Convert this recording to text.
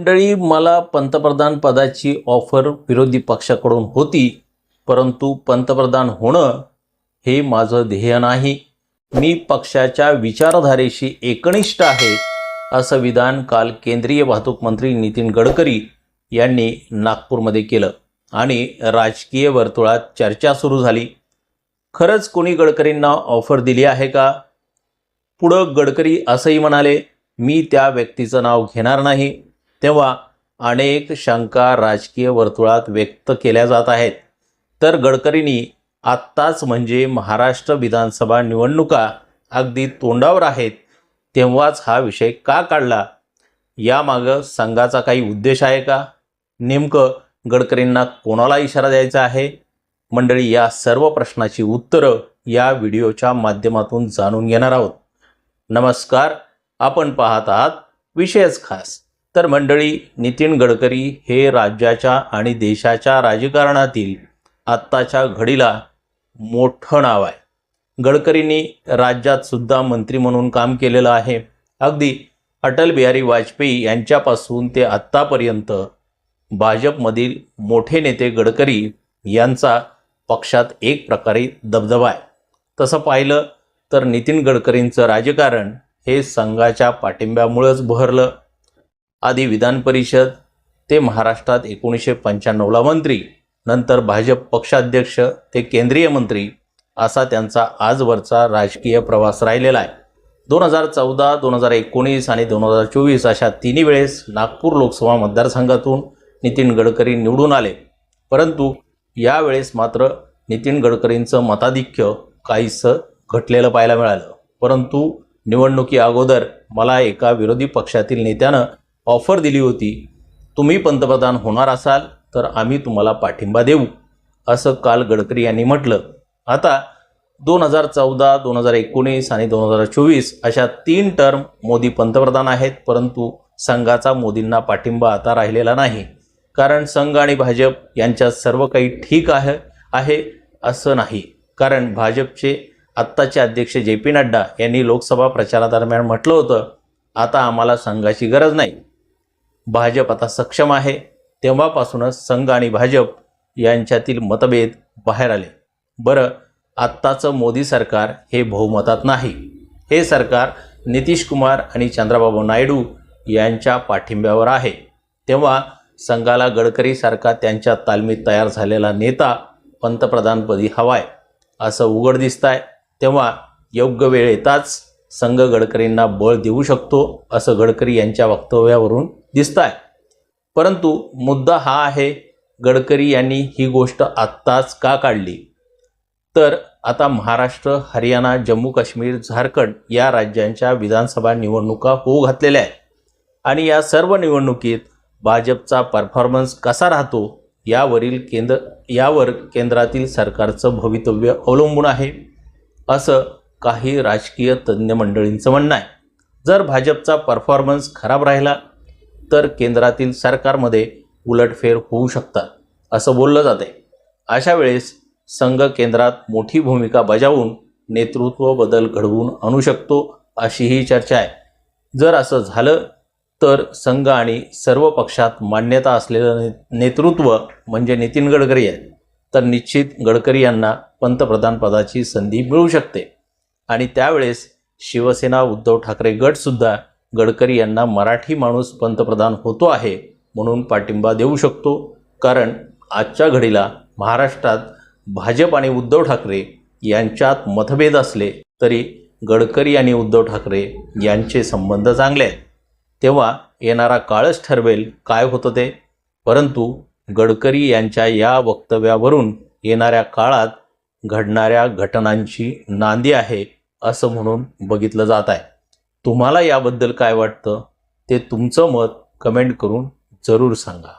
मंडळी मला पंतप्रधान पदाची ऑफर विरोधी पक्षाकडून होती परंतु पंतप्रधान होणं हे माझं ध्येय नाही. मी पक्षाच्या विचारधारेशी एकनिष्ठ आहे असं विधान काल केंद्रीय वाहतूक मंत्री नितीन गडकरी यांनी नागपूरमध्ये केलं आणि राजकीय वर्तुळात चर्चा सुरू झाली. खरंच कोणी गडकरींना ऑफर दिली आहे का? पुढं गडकरी असंही म्हणाले मी त्या व्यक्तीचं नाव घेणार नाही. तेव्हा अनेक शंका राजकीय वर्तुळात व्यक्त केल्या जात आहेत. तर गडकरींनी आत्ताच म्हणजे महाराष्ट्र विधानसभा निवडणुका अगदी तोंडावर आहेत तेव्हाच हा विषय का काढला? यामागं संघाचा काही उद्देश आहे का? नेमकं गडकरींना कोणाला इशारा द्यायचा आहे? मंडळी या सर्व प्रश्नाची उत्तरं या व्हिडिओच्या माध्यमातून जाणून घेणार आहोत. नमस्कार आपण पाहत आहात विषयच खास. तर मंडळी नितीन गडकरी हे राज्याच्या आणि देशाच्या राजकारणातील आत्ताच्या घडीला मोठं नाव आहे. गडकरींनी राज्यात सुद्धा मंत्री म्हणून काम केलेलं आहे. अगदी अटल बिहारी वाजपेयी यांच्यापासून ते आत्तापर्यंत भाजपमधील मोठे नेते गडकरी यांचा पक्षात एक प्रकारे दबदबा आहे. तसं पाहिलं तर नितीन गडकरींचं राजकारण हे संघाच्या पाठिंब्यामुळंच बहरलं. आधी विधान परिषद ते महाराष्ट्रात एकोणीसशे पंच्याण्णवला मंत्री नंतर भाजप पक्षाध्यक्ष ते केंद्रीय मंत्री असा त्यांचा आजवरचा राजकीय प्रवास राहिलेला आहे. दोन हजार चौदा दोन हजार एकोणीस आणि दोन हजार चोवीस अशा तिन्ही वेळेस नागपूर लोकसभा मतदारसंघातून नितीन गडकरी निवडून आले. परंतु यावेळेस मात्र नितीन गडकरींचं मताधिक्य काहीसं घटलेलं पाहायला मिळालं. परंतु निवडणुकी अगोदर मला एका विरोधी पक्षातील नेत्यानं ऑफर दिली होती तुम्ही पंतप्रधान होणार असाल तर आम्ही तुम्हाला पाठिंबा देऊ असं काल गडकरी यांनी म्हटलं. आता दोन हजार चौदा दोन हजार एकोणीस आणि दोन हजार चोवीस अशा तीन टर्म मोदी पंतप्रधान आहेत परंतु संघाचा मोदींना पाठिंबा आता राहिलेला नाही. कारण संघ आणि भाजप यांच्यात सर्व काही ठीक आहे आहे असं नाही. कारण भाजपचे आत्ताचे अध्यक्ष जे पी नड्डा यांनी लोकसभा प्रचारादरम्यान म्हटलं होतं आता आम्हाला संघाची गरज नाही. भाजप आता सक्षम आहे. तेव्हापासूनच संघ आणि भाजप यांच्यातील मतभेद बाहेर आले. बरं आत्ताचं मोदी सरकार हे बहुमतात नाही. हे सरकार नितीश कुमार आणि चंद्रबाबू नायडू यांच्या पाठिंब्यावर आहे. तेव्हा संघाला गडकरीसारखा त्यांच्या तालमीत तयार झालेला नेता पंतप्रधानपदी हवाय असं उघड दिसत आहे तेव्हा योग्य वेळ येताच संघ गडकरींना बळ देऊ शकतो असं गडकरी यांच्या वक्तव्यावरून दिसत आहे परंतु मुद्दा हा आहे गडकरी यांनी ही गोष्ट आत्ताच का काढली? तर आता महाराष्ट्र हरियाणा जम्मू काश्मीर झारखंड या राज्यांच्या विधानसभा निवडणुका होऊ घातलेल्या आहेत. आणि या सर्व निवडणुकीत भाजपचा परफॉर्मन्स कसा राहतो यावरील केंद्र यावर केंद्रातील सरकारचं भवितव्य अवलंबून आहे असं काही राजकीय तज्ज्ञ मंडळींचं म्हणणं आहे. जर भाजपचा परफॉर्मन्स खराब राहिला तर केंद्रातील सरकारमध्ये उलटफेर होऊ शकतात असं बोललं जाते अशा वेळेस संघ केंद्रात मोठी भूमिका बजावून नेतृत्व बदल घडवून आणू शकतो अशीही चर्चा आहे. जर असं झालं तर संघ आणि सर्व पक्षात मान्यता असलेलं ने नेतृत्व म्हणजे नितीन गडकरी आहे. तर निश्चित गडकरी यांना पंतप्रधानपदाची संधी मिळू शकते. आणि त्यावेळेस शिवसेना उद्धव ठाकरे गटसुद्धा गडकरी यांना मराठी माणूस पंतप्रधान होतो आहे म्हणून पाठिंबा देऊ शकतो. कारण आजच्या घडीला महाराष्ट्रात भाजप आणि उद्धव ठाकरे यांच्यात मतभेद असले तरी गडकरी आणि उद्धव ठाकरे यांचे संबंध चांगले आहेत. तेव्हा येणारा काळच ठरवेल काय होतं ते. परंतु गडकरी यांच्या या वक्तव्यावरून येणाऱ्या काळात घडणाऱ्या घटनांची नांदी आहे असं म्हणून बघितलं जात आहे. तुम्हाला याबद्दल काय वाटतं ते तुमचं मत कमेंट करून जरूर सांगा.